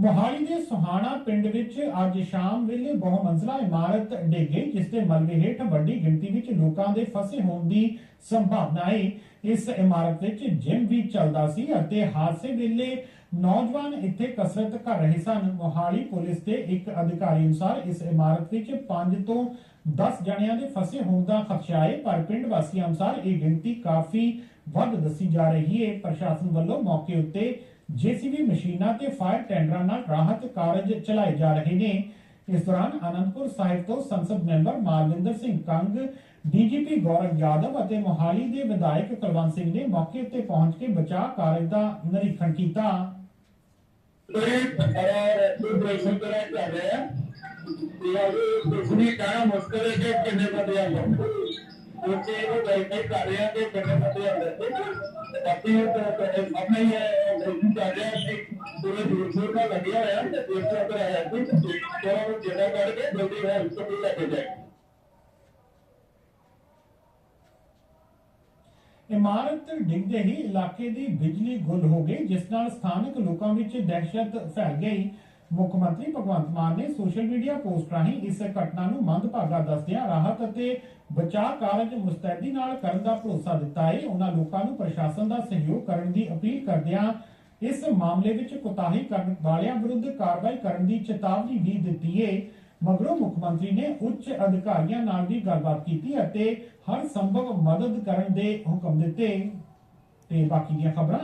ਮੋਹਾਲੀ ਦੇ ਸੁਹਾਣਾ ਪਿੰਡ ਵਿੱਚ ਅੱਜ ਸ਼ਾਮ ਵੇਲੇ ਬਹੁ ਮੰਜ਼ਲਾ ਇਮਾਰਤ ਡਿੱਗ ਗਈ, ਜਿਸ ਦੇ ਮਲਬੇ ਹੇਠ ਵੱਡੀ ਗਿਣਤੀ ਵਿੱਚ ਲੋਕਾਂ ਦੇ ਫਸੇ ਹੋਣ ਦੀ ਸੰਭਾਵਨਾ ਹੈ। ਇਸ ਇਮਾਰਤ ਵਿੱਚ ਜਿਮ ਵੀ ਚੱਲਦਾ ਸੀ ਅਤੇ ਹਾਦਸੇ ਵੇਲੇ ਨੌਜਵਾਨ ਇੱਥੇ ਕਸਰਤ ਕਰ ਰਹੇ ਸਨ। ਮੋਹਾਲੀ ਪੁਲਿਸ ਦੇ ਇੱਕ ਅਧਿਕਾਰੀ ਅਨੁਸਾਰ ਇਸ ਇਮਾਰਤ ਵਿੱਚ 5 ਤੋਂ 10 ਜਣਿਆਂ ਦੇ ਫਸੇ ਹੋਣ ਦਾ ਖਦਸ਼ਾ ਹੈ, ਪਰ ਪਿੰਡ ਵਾਸੀਆਂ ਅਨੁਸਾਰ ਇਹ ਗਿਣਤੀ ਕਾਫੀ ਵੱਧ ਦੱਸੀ ਜਾ ਰਹੀ ਹੈ। ਪ੍ਰਸ਼ਾਸਨ ਵੱਲੋਂ ਮੌਕੇ ਉੱਤੇ ਜੀਸੀਬੀ ਮਸ਼ੀਨਾਂ ਤੇ ਫਾਇਰ ਟੈਂਡਰਾਂ ਨਾਲ ਰਾਹਤ ਕਾਰਜ ਚਲਾਏ ਜਾ ਰਹੇ ਨੇ ਇਸ ਦੌਰਾਨ ਅਨੰਦਪੁਰ ਸਾਹਿਬ ਤੋਂ ਸੰਸਦ ਮੈਂਬਰ ਮਾਲਵਿੰਦਰ ਸਿੰਘ ਕੰਗ ਡੀਜੀਪੀ ਗੌਰਵ ਯਾਦਵ ਅਤੇ ਮੋਹਾਲੀ ਦੇ ਵਿਧਾਇਕ ਕੁਲਵੰਤ ਸਿੰਘ ਨੇ ਮੌਕੇ ਉੱਤੇ ਪਹੁੰਚ ਕੇ ਬਚਾਅ ਕਾਰਜ ਦਾ ਨਿਰੀਖਣ ਕੀਤਾ ਬੜੇ ਆਪਰੇਸ਼ਨ ਕਰਾ ਕਰ ਰਹੇ ਕਿ ਪੂਰੇ ਦੂਰ ਦਾ ਲੱਗਿਆ ਹੋਇਆ ਤੇ ਦੇਖੋ ਅਗਰ ਆਇਆ ਕੋਈ ਜਿਹੜਾ ਉਹ ਜਿਹੜਾ ਕਰਕੇ ਜਲਦੀ ਹੈ ਉਸ ਤੋਂ ਲੈ ਕੇ ਜਾਏ ਇਮਾਰਤ ਡਿੱਗਦੇ ਹੀ ਇਲਾਕੇ ਦੀ ਬਿਜਲੀ ਗੁੱਲ ਹੋ ਗਈ, ਜਿਸ ਨਾਲ ਸਥਾਨਕ ਲੋਕਾਂ ਵਿੱਚ ਦਹਿਸ਼ਤ ਫੈਲ ਗਈ। ਮੁੱਖ ਮੰਤਰੀ ਭਗਵੰਤ ਮਾਨ ਨੇ ਸੋਸ਼ਲ ਮੀਡੀਆ ਪੋਸਟ ਰਾਹੀਂ ਇਸ ਘਟਨਾ ਨੂੰ ਮੰਦਭਾਗਾ ਦੱਸਦਿਆਂ ਰਾਹਤ ਅਤੇ ਬਚਾਅ ਕਾਰਜ ਮੁਸਤੈਦੀ ਨਾਲ ਕਰਨ ਦਾ ਭਰੋਸਾ ਦਿੱਤਾ ਹੈ। ਉਹਨਾਂ ਲੋਕਾਂ ਨੂੰ ਪ੍ਰਸ਼ਾਸਨ ਦਾ ਸਹਿਯੋਗ ਕਰਨ ਦੀ ਅਪੀਲ ਕਰਦਿਆਂ ਇਸ ਮਾਮਲੇ ਵਿੱਚ ਕੁਤਾਹੀ ਕਰਨ ਵਾਲਿਆਂ ਵਿਰੁੱਧ ਕਾਰਵਾਈ ਕਰਨ ਦੀ ਚੇਤਾਵਨੀ ਵੀ ਦਿੱਤੀ ਏ। ਮਗਰੋਂ ਮੁੱਖ ਮੰਤਰੀ ਨੇ ਉੱਚ ਅਧਿਕਾਰੀਆਂ ਨਾਲ ਵੀ ਗੱਲਬਾਤ ਕੀਤੀ ਅਤੇ ਹਰ ਸੰਭਵ ਮਦਦ ਕਰਨ ਦੇ ਹੁਕਮ ਦਿੱਤੇ। ਤੇ ਬਾਕੀ ਦੀਆਂ ਖਬਰਾਂ